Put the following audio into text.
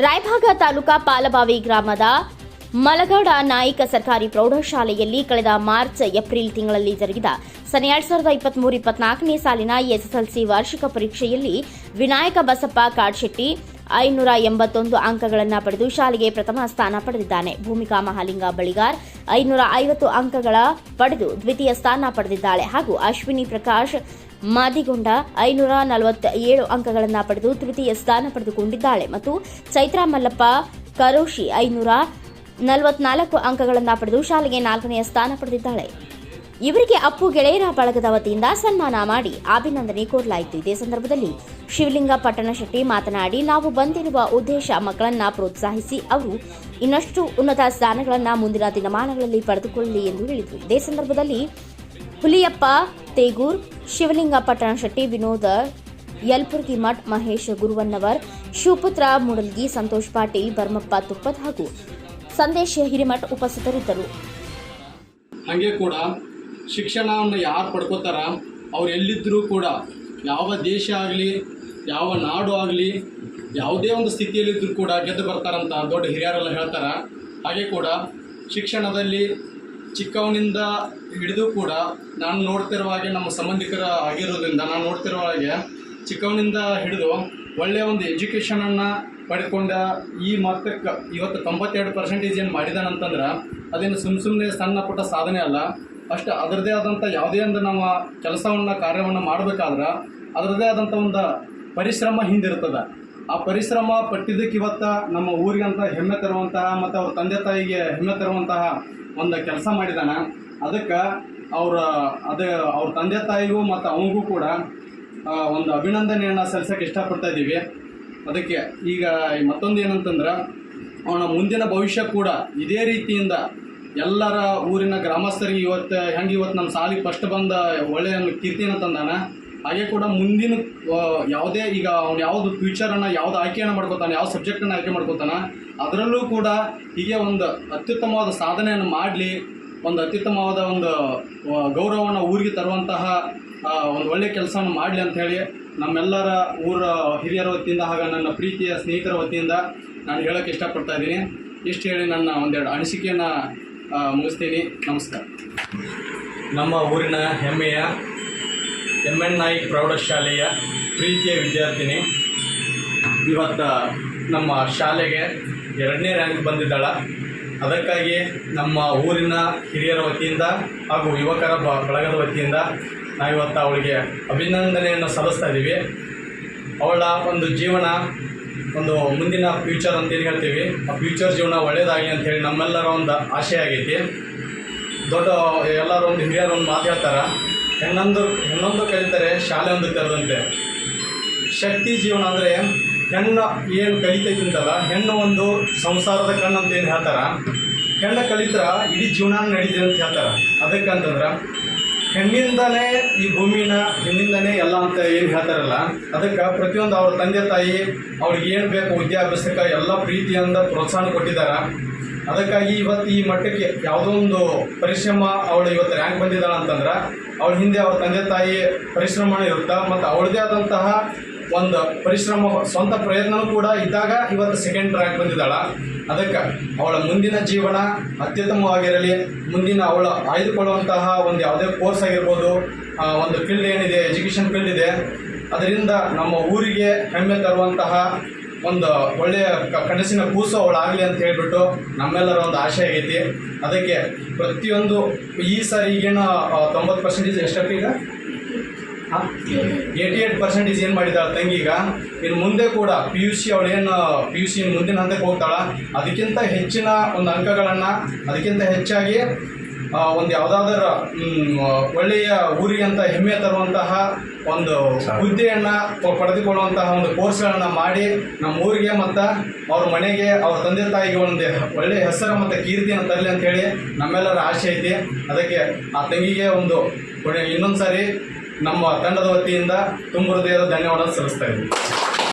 ರಾಯಭಾಗ ತಾಲೂಕಾ ಪಾಲಬಾವಿ ಗ್ರಾಮದ ಮಲಗಾಡ ನಾಯಕ ಸರ್ಕಾರಿ ಪ್ರೌಢಶಾಲೆಯಲ್ಲಿ ಕಳೆದ ಮಾರ್ಚ್, ಏಪ್ರಿಲ್ ತಿಂಗಳಲ್ಲಿ ಜರುಗಿದ ಸನ್ ಎರಡ್ ಸಾವಿರದ ಇಪ್ಪತ್ಮೂರು, ಇಪ್ಪತ್ನಾಲ್ಕನೇ ಸಾಲಿನ ಎಸ್ಎಸ್ಎಲ್ಸಿ ವಾರ್ಷಿಕ ಪರೀಕ್ಷೆಯಲ್ಲಿ ವಿನಾಯಕ ಬಸಪ್ಪ ಕಾಡ್ಶೆಟ್ಟಿ ಐನೂರ ಎಂಬತ್ತೊಂದು ಅಂಕಗಳನ್ನು ಪಡೆದು ಶಾಲೆಗೆ ಪ್ರಥಮ ಸ್ಥಾನ ಪಡೆದಿದ್ದಾನೆ. ಭೂಮಿಕಾ ಮಹಾಲಿಂಗ ಬಳಿಗಾರ್ ಐನೂರ ಐವತ್ತು ಅಂಕಗಳ ಪಡೆದು ದ್ವಿತೀಯ ಸ್ಥಾನ ಪಡೆದಿದ್ದಾಳೆ. ಹಾಗೂ ಅಶ್ವಿನಿ ಪ್ರಕಾಶ್ ಮಾದಿಗೊಂಡ ಐನೂರ ನಲವತ್ತ ಏಳು ಅಂಕಗಳನ್ನು ಪಡೆದು ತೃತೀಯ ಸ್ಥಾನ ಪಡೆದುಕೊಂಡಿದ್ದಾಳೆ. ಮತ್ತು ಚೈತ್ರಾ ಮಲ್ಲಪ್ಪ ಕರೋಶಿ ಐನೂರ ನಲವತ್ನಾಲ್ಕು ಅಂಕಗಳನ್ನು ಪಡೆದು ಶಾಲೆಗೆ ನಾಲ್ಕನೆಯ ಸ್ಥಾನ ಪಡೆದಿದ್ದಾಳೆ. ಇವರಿಗೆ ಅಪ್ಪು ಗೆಳೆಯರ ಬಳಗದ ವತಿಯಿಂದ ಸನ್ಮಾನ ಮಾಡಿ ಅಭಿನಂದನೆ ಕೋರಲಾಯಿತು. ಇದೇ ಸಂದರ್ಭದಲ್ಲಿ ಶಿವಲಿಂಗ ಪಟ್ಟಣಶೆಟ್ಟಿ ಮಾತನಾಡಿ, ನಾವು ಬಂದಿರುವ ಉದ್ದೇಶ ಮಕ್ಕಳನ್ನ ಪ್ರೋತ್ಸಾಹಿಸಿ, ಅವರು ಇನ್ನಷ್ಟು ಉನ್ನತ ಸ್ಥಾನಗಳನ್ನು ಮುಂದಿನ ದಿನಮಾನಗಳಲ್ಲಿ ಪಡೆದುಕೊಳ್ಳಲಿ ಎಂದು ಹೇಳಿದರು. ಇದೇ ಸಂದರ್ಭದಲ್ಲಿ ಹುಲಿಯಪ್ಪ, ತೇಗೂರ್, ಶಿವಲಿಂಗ ಪಟ್ಟಣಶೆಟ್ಟಿ ವಿನೋದ, ಯಲ್ಪುರ್ಗಿ ಮಠ್, ಮಹೇಶ್ ಗುರುವನ್ನವರ್, ಶಿವಪುತ್ರ, ಮೂಡಲ್ಗಿ, ಸಂತೋಷ್ ಪಾಟೀಲ್, ಬರ್ಮಪ್ಪ ತುಪ್ಪತ್ ಹಾಗೂ ಸಂದೇಶ್ ಹಿರಿಮಠ್ ಉಪಸ್ಥಿತರಿದ್ದರು. ಹಾಗೆ ಕೂಡ ಶಿಕ್ಷಣವನ್ನು ಯಾರು ಪಡ್ಕೋತಾರ, ಅವ್ರು ಎಲ್ಲಿದ್ದರೂ ಕೂಡ ಯಾವ ದೇಶ ಆಗಲಿ, ಯಾವ ನಾಡು ಆಗಲಿ, ಯಾವುದೇ ಒಂದು ಸ್ಥಿತಿಯಲ್ಲಿದ್ದರೂ ಕೂಡ ಗೆದ್ದು ಬರ್ತಾರಂತ ದೊಡ್ಡ ಹಿರಿಯರೆಲ್ಲ ಹೇಳ್ತಾರೆ. ಹಾಗೆ ಕೂಡ ಶಿಕ್ಷಣದಲ್ಲಿ ಚಿಕ್ಕವನಿಂದ ಹಿಡಿದು ಕೂಡ ನಾನು ನೋಡ್ತಿರುವ ಹಾಗೆ ನಮ್ಮ ಸಂಬಂಧಿಕರ ಆಗಿರೋದ್ರಿಂದ, ನಾನು ನೋಡ್ತಿರುವ ಹಾಗೆ ಚಿಕ್ಕವನಿಂದ ಹಿಡಿದು ಒಳ್ಳೆಯ ಒಂದು ಎಜುಕೇಷನನ್ನು ಪಡ್ಕೊಂಡ ಈ ಮಟ್ಟಕ್ಕೆ ಇವತ್ತು ತೊಂಬತ್ತೆರಡು ಪರ್ಸೆಂಟೇಜ್ ಏನು ಮಾಡಿದಾನಂತಂದ್ರೆ, ಅದೇನು ಸುಮ್ಮ ಸುಮ್ಮನೆ ಸಣ್ಣ ಪುಟ್ಟ ಸಾಧನೆ ಅಲ್ಲ. ಅಷ್ಟು ಅದರದೇ ಆದಂಥ ಯಾವುದೇ ಒಂದು ನಾವು ಕೆಲಸವನ್ನು, ಕಾರ್ಯವನ್ನು ಮಾಡಬೇಕಾದ್ರೆ ಅದರದೇ ಆದಂಥ ಒಂದು ಪರಿಶ್ರಮ ಹಿಂದಿರ್ತದೆ. ಆ ಪರಿಶ್ರಮ ಪಟ್ಟಿದ್ದಕ್ಕೆ ಇವತ್ತು ನಮ್ಮ ಊರಿಗಂತ ಹೆಮ್ಮೆ ತರುವಂತಹ ಮತ್ತು ಅವ್ರ ತಂದೆ ತಾಯಿಗೆ ಹೆಮ್ಮೆ ತರುವಂತಹ ಒಂದು ಕೆಲಸ ಮಾಡಿದಾನೆ. ಅದಕ್ಕೆ ಅವರ, ಅದು ಅವ್ರ ತಂದೆ ತಾಯಿಗೂ ಮತ್ತು ಅವನಿಗೂ ಕೂಡ ಒಂದು ಅಭಿನಂದನೆಯನ್ನು ಸಲ್ಲಿಸೋಕೆ ಇಷ್ಟಪಡ್ತಾ ಇದ್ದೀವಿ. ಅದಕ್ಕೆ ಈಗ ಮತ್ತೊಂದು ಏನಂತಂದ್ರೆ, ಅವನ ಮುಂದಿನ ಭವಿಷ್ಯ ಕೂಡ ಇದೇ ರೀತಿಯಿಂದ ಎಲ್ಲರ ಊರಿನ ಗ್ರಾಮಸ್ಥರಿಗೆ ಇವತ್ತು, ಹೆಂಗೆ ಇವತ್ತು ನಮ್ಮ ಸಾಲಿಗೆ ಫಸ್ಟ್ ಬಂದ ಒಳ್ಳೆಯ ಕೀರ್ತಿನ ತಂದಾನ ಹಾಗೆ ಕೂಡ ಮುಂದಿನ ಯಾವುದೇ ಈಗ ಅವ್ನು ಯಾವುದು ಫ್ಯೂಚರನ್ನು ಯಾವ್ದು ಆಯ್ಕೆಯನ್ನು ಮಾಡ್ಕೋತಾನೆ ಯಾವ ಸಬ್ಜೆಕ್ಟನ್ನು ಆಯ್ಕೆ ಮಾಡ್ಕೋತಾನೆ, ಅದರಲ್ಲೂ ಕೂಡ ಹೀಗೆ ಒಂದು ಅತ್ಯುತ್ತಮವಾದ ಸಾಧನೆಯನ್ನು ಮಾಡಲಿ, ಒಂದು ಅತ್ಯುತ್ತಮವಾದ ಒಂದು ಗೌರವವನ್ನು ಊರಿಗೆ ತರುವಂತಹ ಒಂದು ಒಳ್ಳೆಯ ಕೆಲಸವನ್ನು ಮಾಡಲಿ ಅಂತ ಹೇಳಿ ನಮ್ಮೆಲ್ಲರ ಊರ ಹಿರಿಯರ ವತಿಯಿಂದ ಹಾಗೂ ನನ್ನ ಪ್ರೀತಿಯ ಸ್ನೇಹಿತರ ವತಿಯಿಂದ ನಾನು ಹೇಳೋಕ್ಕೆ ಇಷ್ಟಪಡ್ತಾ ಇದ್ದೀನಿ. ಇಷ್ಟು ಹೇಳಿ ನನ್ನ ಒಂದೆರಡು ಅನಿಸಿಕೆಯನ್ನು ಮುಗಿಸ್ತೀನಿ. ನಮಸ್ಕಾರ. ನಮ್ಮ ಊರಿನ ಹೆಮ್ಮೆಯ ಎಂ ಎನ್ ನಾಯ್ಕ್ ಪ್ರೌಢಶಾಲೆಯ ಪ್ರೀತಿಯ ವಿದ್ಯಾರ್ಥಿನಿ. ಇವತ್ತು ನಮ್ಮ ಶಾಲೆಗೆ ಎರಡನೇ ರ್ಯಾಂಕ್ ಬಂದಿದ್ದಾಳೆ. ಅದಕ್ಕಾಗಿ ನಮ್ಮ ಊರಿನ ಹಿರಿಯರ ವತಿಯಿಂದ ಹಾಗೂ ಯುವಕರ ಬಳಗದ ವತಿಯಿಂದ ನಾವಿವತ್ತು ಅವಳಿಗೆ ಅಭಿನಂದನೆಯನ್ನು ಸಲ್ಲಿಸ್ತಾ ಇದ್ದೀವಿ. ಅವಳ ಒಂದು ಜೀವನ ಒಂದು ಮುಂದಿನ ಫ್ಯೂಚರ್ ಅಂತೇಳಿ ಹೇಳ್ತೀವಿ? ಆ ಫ್ಯೂಚರ್ ಜೀವನ ಒಳ್ಳೆಯದಾಗಲಿ ಅಂತೇಳಿ ನಮ್ಮೆಲ್ಲರ ಒಂದು ಆಶೆ ಆಗೈತಿ. ದೊಡ್ಡ, ಎಲ್ಲರೂ ಒಂದು ಹಿರಿಯರು ಒಂದು ಮಾತು ಹೇಳ್ತಾರೆ. ಹೆಣ್ಣೊಂದು ಹೆಣ್ಣೊಂದು ಕಲಿತಾರೆ ಶಾಲೆ ಒಂದು ತೆರೆದಂತೆ ಶಕ್ತಿ ಜೀವನ ಅಂದರೆ ಹೆಣ್ಣು ಏನು ಕಲಿತೈತಂತಲ್ಲ, ಹೆಣ್ಣು ಒಂದು ಸಂಸಾರದ ಕಣ್ಣು ಅಂತ ಏನು ಹೇಳ್ತಾರೆ? ಹೆಣ್ಣು ಕಲಿತ್ರ ಇಡೀ ಜೀವನ ನಡೀತದೆ ಅಂತ ಹೇಳ್ತಾರೆ. ಅದಕ್ಕಂತಂದ್ರೆ ಹೆಣ್ಣಿಂದನೇ ಈ ಭೂಮಿನ, ಹೆಣ್ಣಿಂದನೇ ಎಲ್ಲ ಅಂತ ಏನು ಹೇಳ್ತಾರಲ್ಲ, ಅದಕ್ಕೆ ಪ್ರತಿಯೊಂದು ಅವ್ರ ತಂದೆ ತಾಯಿ, ಅವ್ರಿಗೆ ಏನು ಬೇಕು ವಿದ್ಯಾಭ್ಯಾಸಕ್ಕೆ ಎಲ್ಲ ಪ್ರೀತಿಯಿಂದ ಪ್ರೋತ್ಸಾಹ ಕೊಟ್ಟಿದ್ದಾರೆ. ಅದಕ್ಕಾಗಿ ಇವತ್ತು ಈ ಮಟ್ಟಕ್ಕೆ ಯಾವುದೋ ಒಂದು ಪರಿಶ್ರಮ ಅವಳು ಇವತ್ತು ರ್ಯಾಂಕ್ ಬಂದಿದ್ದಾಳೆ ಅಂತಂದ್ರೆ, ಅವಳ ಹಿಂದೆ ಅವ್ರ ತಂದೆ ತಾಯಿ ಪರಿಶ್ರಮ ಇರುತ್ತೆ, ಮತ್ತು ಅವಳದೇ ಆದಂತಹ ಒಂದು ಪರಿಶ್ರಮ, ಸ್ವಂತ ಪ್ರಯತ್ನವೂ ಕೂಡ ಇದ್ದಾಗ ಇವತ್ತು ಸೆಕೆಂಡ್ ರ್ಯಾಂಕ್ ಬಂದಿದ್ದಾಳ. ಅದಕ್ಕೆ ಅವಳ ಮುಂದಿನ ಜೀವನ ಅತ್ಯುತ್ತಮವಾಗಿರಲಿ. ಮುಂದಿನ ಅವಳ ಆಯ್ದುಕೊಳ್ಳುವಂತಹ ಒಂದು ಯಾವುದೇ ಕೋರ್ಸ್ ಆಗಿರ್ಬೋದು ಒಂದು ಫೀಲ್ಡ್ ಏನಿದೆ ಎಜುಕೇಷನ್ ಫೀಲ್ಡ್ ಇದೆ, ಅದರಿಂದ ನಮ್ಮ ಊರಿಗೆ ಹೆಮ್ಮೆ ತರುವಂತಹ ಒಂದು ಒಳ್ಳೆಯ ಕನಸಿನ ಕೂಸು ಅವಳಾಗಲಿ ಅಂತ ಹೇಳಿಬಿಟ್ಟು ನಮ್ಮೆಲ್ಲರ ಒಂದು ಆಶೆ ಆಗೈತಿ. ಅದಕ್ಕೆ ಪ್ರತಿಯೊಂದು ಈ ಸಾರಿ ಈಗೇನು ತೊಂಬತ್ತು ಪರ್ಸೆಂಟೇಜ್ ಎಷ್ಟಪ್ಪ ಏಯ್ಟಿ ಏಟ್ ಪರ್ಸೆಂಟೇಜ್ ಏನು ಮಾಡಿದ್ದಾಳೆ ತಂಗೀಗ ಇನ್ನು ಮುಂದೆ ಕೂಡ ಪಿ ಯು ಸಿ ಅವಳೇನು ಪಿ ಯು ಸಿ ಮುಂದಿನ ಹಂತಕ್ಕೆ ಹೋಗ್ತಾಳ ಅದಕ್ಕಿಂತ ಹೆಚ್ಚಿನ ಒಂದು ಅಂಕಗಳನ್ನು ಅದಕ್ಕಿಂತ ಹೆಚ್ಚಾಗಿ ಒಂದು ಯಾವುದಾದ್ರೂ ಒಳ್ಳೆಯ ಊರಿಗೆ ಅಂತ ಹೆಮ್ಮೆ ತರುವಂತಹ ಒಂದು ಹುದ್ದೆಯನ್ನು ಪಡೆದುಕೊಳ್ಳುವಂತಹ ಒಂದು ಕೋರ್ಸ್ಗಳನ್ನು ಮಾಡಿ ನಮ್ಮ ಊರಿಗೆ ಮತ್ತು ಅವ್ರ ಮನೆಗೆ ಅವ್ರ ತಂದೆ ತಾಯಿಗೆ ಒಂದು ಒಳ್ಳೆಯ ಹೆಸರು ಮತ್ತು ಕೀರ್ತಿಯನ್ನು ತರಲಿ ಅಂತೇಳಿ ನಮ್ಮೆಲ್ಲರ ಆಸೆ ಐತಿ. ಅದಕ್ಕೆ ಆ ತಂಗಿಗೆ ಒಂದು ಇನ್ನೊಂದು ಸಾರಿ ನಮ್ಮ ತಂಡದ ವತಿಯಿಂದ ತುಂಬ ಹೃದಯದ ಧನ್ಯವಾದ ಸಲ್ಲಿಸ್ತಾ ಇದ್ದೀವಿ